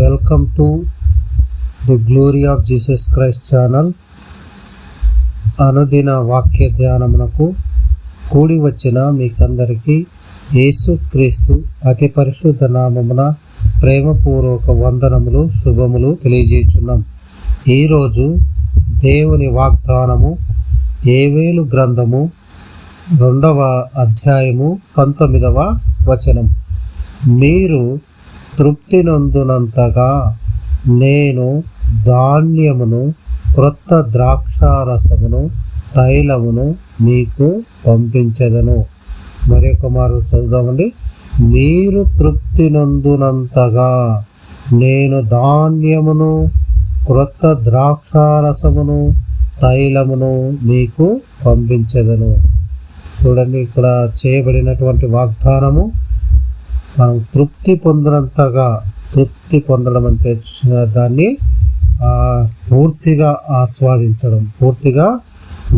Welcome to the glory of Jesus Christ channel. అనుదిన వాక్య ధ్యానమునకు కూడి వచ్చిన మీకందరికీ యేసు క్రీస్తు అతి పరిశుద్ధ నామమున ప్రేమపూర్వక వందనములు శుభములు తెలియజేస్తున్నాం ఈరోజు దేవుని వాగ్దానము ఏవేలు గ్రంథము రెండవ అధ్యాయము పంతొమ్మిదవ వచనం. మీరు తృప్తి నందునంతగా నేను ధాన్యమును క్రొత్త ద్రాక్షారసమును తైలమును మీకు పంపించదను. మరొక మారు చదువుదామండి. మీరు తృప్తి నందునంతగా నేను ధాన్యమును క్రొత్త ద్రాక్షారసమును తైలమును మీకు పంపించదను. చూడండి ఇక్కడ చేయబడినటువంటి వాగ్దానము మనం తృప్తి పొందినంతగా తృప్తి పొందడం అంటే దాన్ని పూర్తిగా ఆస్వాదించడం పూర్తిగా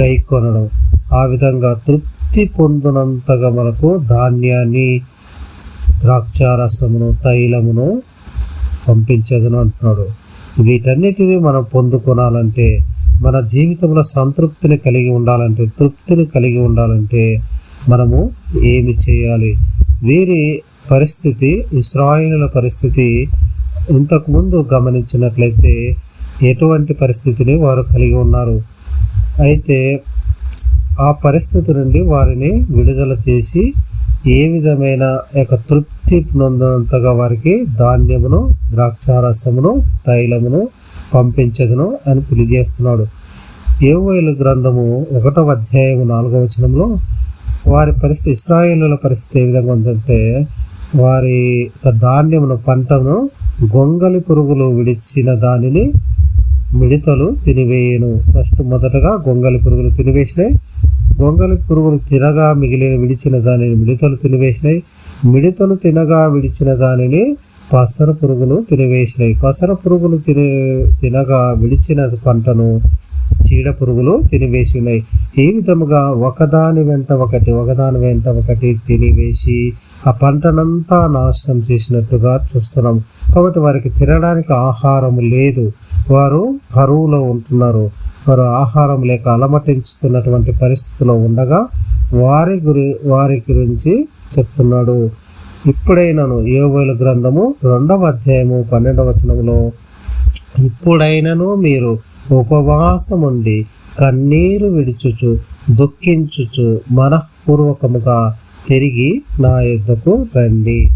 గైకొనడం. ఆ విధంగా తృప్తి పొందినంతగా మనకు ధాన్యాన్ని ద్రాక్షారసమును తైలమును పంపించదును అంటున్నాడు. వీటన్నిటిని మనం పొందుకొనాలంటే మన జీవితంలో సంతృప్తిని కలిగి ఉండాలంటే తృప్తిని కలిగి ఉండాలంటే మనము ఏమి చేయాలి? వీరి పరిస్థితి ఇస్రాయిల పరిస్థితి ఇంతకుముందు గమనించినట్లయితే ఎటువంటి పరిస్థితిని వారు కలిగి ఉన్నారు? అయితే ఆ పరిస్థితి నుండి వారిని విడుదల చేసి ఏ విధమైన యొక్క తృప్తి నొందినంతగా వారికి ధాన్యమును ద్రాక్షారసమును తైలమును పంపించదును అని తెలియజేస్తున్నాడు. ఏవోయలు గ్రంథము ఒకటవ అధ్యాయము నాలుగవ వచనంలో వారి పరిస్థితి ఇస్రాయేలుల పరిస్థితి ఏ విధంగా ఉందంటే వారి యొక్క ధాన్యమును పంటను గొంగలి పురుగులు విడిచిన దానిని మిడతలు తినివేయను. ఫస్ట్ మొదటగా గొంగలి పురుగులు తినివేసినాయి గొంగలి పురుగులు తినగా మిగిలిన విడిచిన దానిని మిడతలు తినివేసినాయి మిడతలు తినగా విడిచిన దానిని పసర పురుగులు తినివేసినాయి పసర పురుగులు తిని తినగా విడిచిన పంటను చీడ పురుగులు తినివేసి ఉన్నాయి ఈ విధముగా ఒకదాని వెంట ఒకటి ఒకదాని వెంట ఒకటి తినివేసి ఆ పంటనంతా నాశనం చేసినట్టుగా చూస్తున్నాం. కాబట్టి వారికి తినడానికి ఆహారం లేదు. వారు కరువులో ఉంటున్నారు. వారు ఆహారం లేక అలమటించుతున్నటువంటి పరిస్థితిలో ఉండగా వారి గురి వారి గురించి చెప్తున్నాడు. ఇప్పుడైనను ఏవోల గ్రంథము రెండవ అధ్యాయము పన్నెండవ వచనంలో ఇప్పుడైనను మీరు ఉపవాసముండి కన్నీరు విడుచుచు దుఃఖించుచు మనఃపూర్వకముగా తిరిగి నా యుద్ధకు రండి.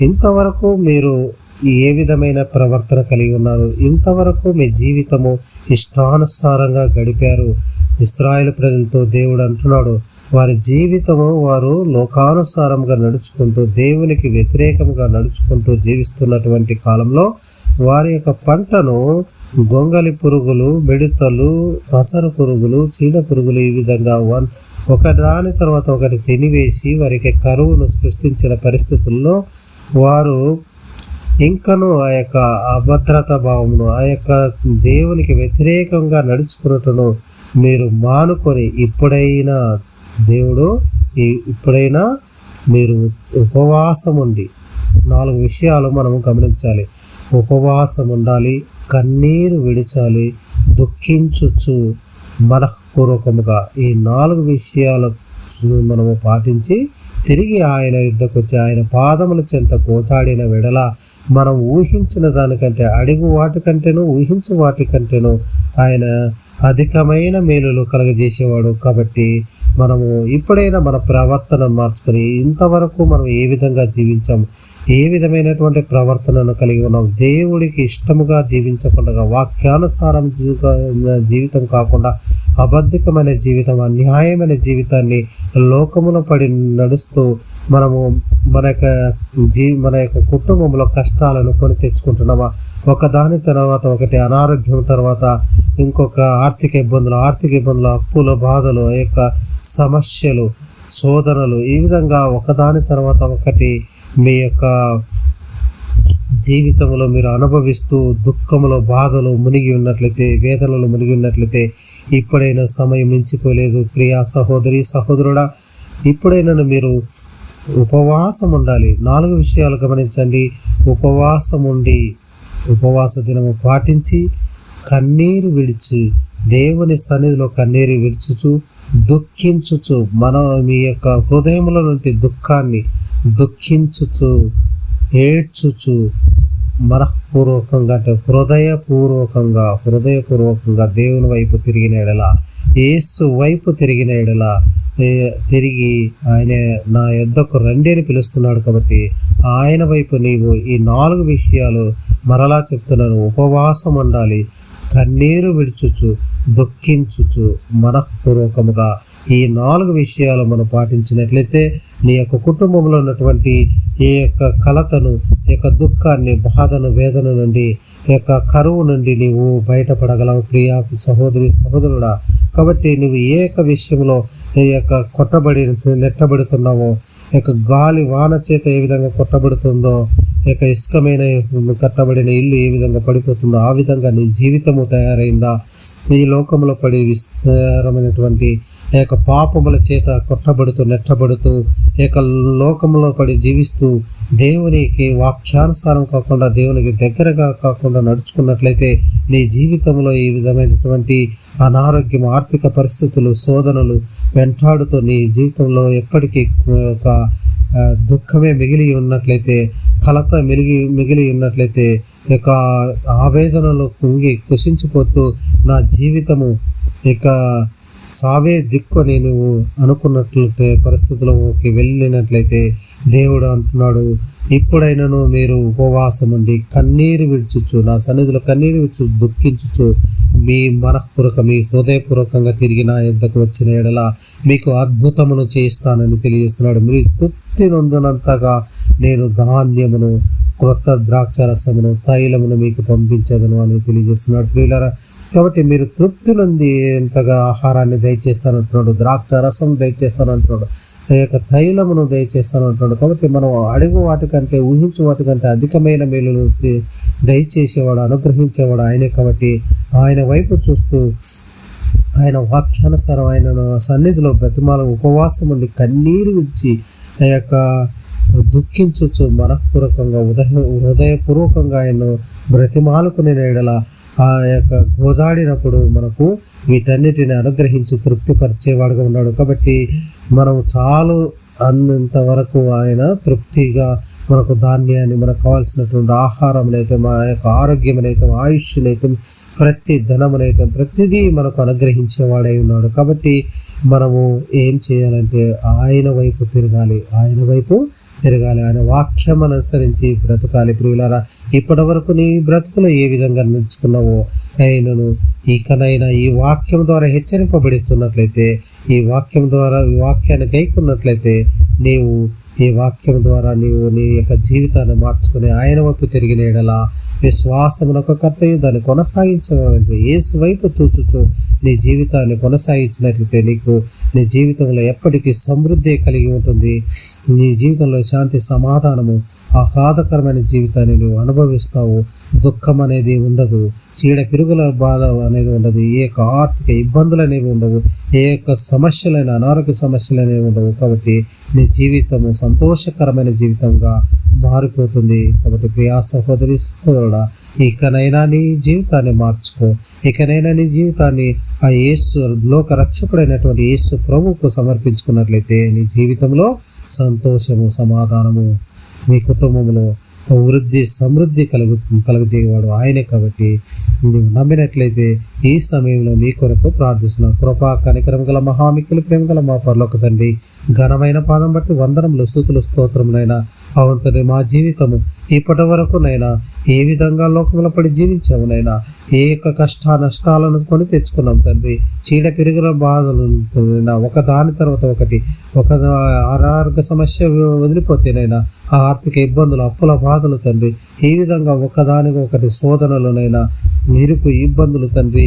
ఇంతవరకు మీరు ఏ విధమైన ప్రవర్తన కలిగి ఉన్నారు? ఇంతవరకు మీ జీవితము ఇష్టానుసారంగా గడిపారు. ఇస్రాయేల్ ప్రజలతో దేవుడు అంటున్నాడు వారి జీవితము వారు లోకానుసారంగా నడుచుకుంటూ దేవునికి వ్యతిరేకంగా నడుచుకుంటూ జీవిస్తున్నటువంటి కాలంలో వారి యొక్క పంటను గొంగలి పురుగులు మిడతలు పసరు పురుగులు చీడ పురుగులు ఈ విధంగా వన్ ఒకదాని తర్వాత ఒకటి తినివేసి వారికి కరువును సృష్టించిన పరిస్థితుల్లో వారు ఇంకను ఆ యొక్క అభద్రత భావమును ఆ యొక్క దేవునికి వ్యతిరేకంగా నడుచుకున్నట్టును మీరు మానుకొని ఇప్పుడైనా దేవుడు ఈ ఇప్పుడైనా మీరు ఉపవాసం ఉండి నాలుగు విషయాలు మనం గమనించాలి. ఉపవాసం ఉండాలి కన్నీరు విడిచాలి దుఃఖించుచు మనఃపూర్వకముగా ఈ నాలుగు విషయాల మనము పాటించి తిరిగి ఆయన యుద్ధకు వచ్చి ఆయన పాదముల చెంత కోచాడిన వెడల మనం ఊహించిన దానికంటే అడిగు వాటికంటేనూ ఊహించు వాటికంటేనూ ఆయన అధికమైన మేలులు కలగజేసేవాడు. కాబట్టి మనము ఇప్పుడైనా మన ప్రవర్తన మార్చుకొని ఇంతవరకు మనం ఏ విధంగా జీవించాము ఏ విధమైనటువంటి ప్రవర్తనను కలిగి ఉన్నాం దేవుడికి ఇష్టముగా జీవించకుండా వాక్యానుసారం జీవితం కాకుండా అబద్ధికమైన జీవితం అన్యాయమైన జీవితాన్ని లోకములో పడి నడుస్తూ మనము మన యొక్క జీ మన యొక్క కుటుంబంలో కష్టాలను కొని తెచ్చుకుంటున్నామా? ఒకదాని తర్వాత ఒకటి అనారోగ్యం తర్వాత ఇంకొక ఆర్థిక ఇబ్బందులు ఆర్థిక ఇబ్బందులు అప్పుల బాధలు ఆ యొక్క సమస్యలు శోధనలు ఈ విధంగా ఒకదాని తర్వాత ఒకటి మీ యొక్క జీవితంలో మీరు అనుభవిస్తూ దుఃఖములో బాధలు మునిగి ఉన్నట్లయితే వేదనలు మునిగి ఉన్నట్లయితే ఇప్పుడైనా సమయం మించిపోలేదు. ప్రియా సహోదరి సహోదరుడా ఇప్పుడైనా మీరు ఉపవాసం ఉండాలి. నాలుగు విషయాలు గమనించండి. ఉపవాసం ఉండి ఉపవాస దినము పాటించి కన్నీరు విడిచి దేవుని సన్నిధిలో కన్నీరు విడుచుచు దుఃఖించుచు మనం మీ యొక్క హృదయముల నుండి దుఃఖాన్ని దుఃఖించుచు ఏడ్చుచు మనఃపూర్వకంగా అంటే హృదయపూర్వకంగా హృదయపూర్వకంగా దేవుని వైపు తిరిగిన ఎడల ఏసు వైపు తిరిగిన ఎడల తిరిగి ఆయన నా యొద్దకు రండి అని పిలుస్తున్నాడు కాబట్టి ఆయన వైపు నీవు ఈ నాలుగు విషయాలు మరలా చెప్తున్నాను. ఉపవాసం ఉండాలి కన్నీరు విడుచుచు దుఃఖించుచు మనఃపూర్వకముగా ఈ నాలుగు విషయాలు మనం పాటించినట్లయితే నీ యొక్క కుటుంబంలో ఉన్నటువంటి ఈ యొక్క కలతను ఈ యొక్క దుఃఖాన్ని బాధను వేదన నుండి యొక్క కరువు నుండి నీవు బయటపడగలవు ప్రియా సహోదరి సహోదరుడా. కాబట్టి నువ్వు ఏ యొక్క విషయంలో నీ యొక్క కొట్టబడి నెట్టబడుతున్నావో. ఈ యొక్క గాలి వాన చేత ఏ విధంగా కొట్టబడుతుందో ఈ యొక్క ఇసుకమైన కట్టబడిన ఇల్లు ఏ విధంగా పడిపోతుందో ఆ విధంగా నీ జీవితము తయారైందా? నీ లోకంలో పడి విస్తారమైనటువంటి ఈ యొక్క పాపముల చేత కొట్టబడుతూ నెట్టబడుతూ ఈ యొక్క లోకంలో పడి జీవిస్తూ దేవునికి వాక్యానుసారం కాకుండా దేవునికి దగ్గరగా కాకుండా నడుచుకున్నట్లయితే నీ జీవితంలో ఈ విధమైనటువంటి అనారోగ్యం ఆర్థిక పరిస్థితులు శోధనలు వెంటాడుతూ నీ జీవితంలో ఎప్పటికీ ఒక దుఃఖమే మిగిలి ఉన్నట్లయితే కలత మిగిలి మిగిలి ఉన్నట్లయితే ఈ యొక్క ఆవేదనలో కుంగి కుసించిపోతూ నా జీవితము ఇక సావే దిక్కు అని నువ్వు అనుకున్నట్లయితే పరిస్థితుల్లోకి వెళ్ళినట్లయితే దేవుడు అంటున్నాడు ఇప్పుడైనాను మీరు ఉపవాసం ఉండి కన్నీరు విడిచుచ్చు నా సన్నిధిలో కన్నీరు విడుచు దుఃఖించుచు మీ మనఃపూర్వక మీ హృదయపూర్వకంగా తిరిగి నా యుద్ధకు వచ్చిన ఎడల మీకు అద్భుతమును చేయిస్తానని తెలియజేస్తున్నాడు. మీరు తృప్తి నొందునంతగా నేను ధాన్యమును క్రొత్త ద్రాక్ష రసమును తైలమును మీకు పంపించదను అని తెలియజేస్తున్నాడు. ప్రియులరా కాబట్టి మీరు తృప్తి నుండి ఎంతగా ఆహారాన్ని దయచేస్తానంటున్నాడు ద్రాక్ష రసం దయచేస్తానంటున్నాడు ఆ యొక్క తైలమును దయచేస్తానంటున్నాడు. కాబట్టి మనం అడుగు వాటికంటే ఊహించు వాటికంటే అధికమైన మేలును దయచేసేవాడు అనుగ్రహించేవాడు ఆయనే కాబట్టి ఆయన వైపు చూస్తూ ఆయన వాక్యానుసారం ఆయన సన్నిధిలో బ్రతిమాల ఉపవాసం ఉండి కన్నీరు విడిచి ఆ యొక్క దుఃఖించచ్చు మనఃపూర్వకంగా ఉదయ హృదయపూర్వకంగా ఆయన బ్రతిమాలుకునే ఎడల ఆ యొక్క గోజాడినప్పుడు మనకు వీటన్నిటిని అనుగ్రహించి తృప్తిపరిచేవాడుగా ఉన్నాడు. కాబట్టి మనం చాలు అన్నంత వరకు ఆయన తృప్తిగా మనకు ధాన్యాన్ని మనకు కావాల్సినటువంటి ఆహారం అయితే మా యొక్క ఆరోగ్యం అయితే ప్రతి ధనమునైతే ప్రతిదీ మనకు అనుగ్రహించేవాడై ఉన్నాడు. కాబట్టి మనము ఏం చేయాలంటే ఆయన వైపు తిరగాలి ఆయన వైపు తిరగాలి. ఆయన వాక్యం అనుసరించి బ్రతకాలి. ప్రియులారా ఇప్పటి వరకు నీ బ్రతుకులో ఏ విధంగా నడుచుకున్నావో ఆయనను ఇకనైనా ఈ వాక్యం ద్వారా హెచ్చరింపబడుతున్నట్లయితే ఈ వాక్యం ద్వారా ఈ వాక్యాన్ని గైకున్నట్లయితే నీవు ఈ వాక్యం ద్వారా నీవు నీ యొక్క జీవితాన్ని మార్చుకుని ఆయన వైపు తిరిగిన ఎడల విశ్వాసమునొక కర్తయ్య దాన్ని కొనసాగించడం ఏసు వైపు చూచుచు నీ జీవితాన్ని కొనసాగించినట్లయితే నీకు నీ జీవితంలో ఎప్పటికీ సమృద్ధి కలిగి ఉంటుంది. నీ జీవితంలో శాంతి సమాధానము ఆహ్లాదకరమైన జీవితాన్ని నువ్వు అనుభవిస్తావు. దుఃఖం అనేది ఉండదు. చీడ పిరుగుల బాధ అనేది ఉండదు. ఏ యొక్క ఆర్థిక ఇబ్బందులు అనేవి ఉండవు. ఏ యొక్క సమస్యలైన అనారోగ్య సమస్యలు అనేవి ఉండవు. కాబట్టి నీ జీవితము సంతోషకరమైన జీవితంగా మారిపోతుంది. కాబట్టి ప్రియా సహోదరి సహోదరుడా ఇకనైనా నీ జీవితాన్ని మార్చుకో. ఇకనైనా నీ జీవితాన్ని ఆ యేసు లోక రక్షకుడైనటువంటి యేసు ప్రభువుకు సమర్పించుకున్నట్లయితే నీ జీవితంలో సంతోషము సమాధానము మీ కుటుంబంలో వృద్ధి సమృద్ధి కలుగు కలుగజేయవాడు ఆయనే కాబట్టి నువ్వు నమ్మినట్లయితే ఈ సమయంలో మీ కొరకు ప్రార్థిస్తున్న. కృపా కనికరం గల మహామిక్కులు ప్రేమ గల మా పరలోక తండ్రి ఘనమైన పాదం బట్టి వందనములు స్థుతులు స్తోత్రమునైనా అవంతని మా జీవితము ఇప్పటి వరకు నైనా ఏ విధంగా లోకంలో పడి జీవించామునైనా ఏ యొక్క కష్ట నష్టాలను కొని తెచ్చుకున్నాం తండ్రి. చీడ పెరుగుల బాధలు ఒక దాని తర్వాత ఒకటి ఒక అనారోగ్య సమస్య వదిలిపోతేనైనా ఆ ఆర్థిక ఇబ్బందులు అప్పుల బాధలు తండ్రి ఈ విధంగా ఒకదానికి ఒకటి శోధనలునైనా ఇరుకు ఇబ్బందులు తండ్రి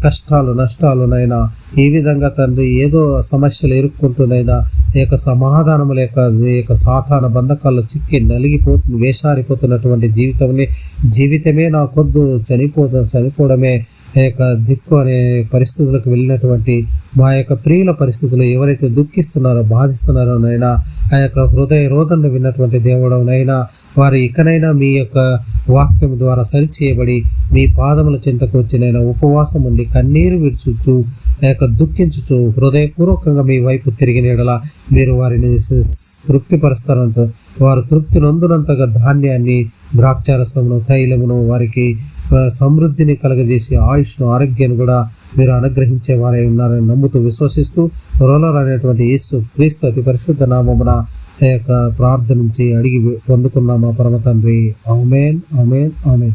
కష్టాలు నష్టాలునైనా ఈ విధంగా తండ్రి ఏదో సమస్యలు ఎదుర్కొంటూనైనా ఈ యొక్క సమాధానం లేక ఈ యొక్క సాధారణ బంధకాల్లో చిక్కి నలిగిపోతు వేషారిపోతున్నటువంటి జీవితంని జీవితమే నా కొద్దు చనిపోదు చనిపోవడమే యొక్క దిక్కు అనే పరిస్థితులకు వెళ్ళినటువంటి మా యొక్క ప్రియుల పరిస్థితులు ఎవరైతే దుఃఖిస్తున్నారో బాధిస్తున్నారో నైనా ఆ యొక్క హృదయ రోదన విన్నటువంటి దేవుడవునైనా వారు ఇకనైనా మీ యొక్క వాక్యం ద్వారా సరిచేయబడి మీ పాదముల చింతకు వచ్చినైనా ఉపవాసం ఉండి కన్నీరు విడుచుచు ఆ యొక్క దుఃఖించుచు హృదయపూర్వకంగా మీ వైపు తిరిగిన ఎడల మీరు వారిని తృప్తిపరుస్తారంత వారు తృప్తి నొందునంతగా ధాన్యాన్ని ద్రాక్షారసమును తైలమును వారికి సమృద్ధిని కలగజేసి ఆయుష్ను ఆరోగ్యాన్ని కూడా మీరు అనుగ్రహించే వారై ఉన్నారని నమ్ముతూ విశ్వసిస్తూ రోలర్ అనేటువంటి యేసు క్రీస్తు అతి పరిశుద్ధ నామమున యొక్క ప్రార్థన నుంచి అడిగి పొందుకున్నామా పరమ తండ్రి ఆమెన్ ఆమెన్ ఆమెన్.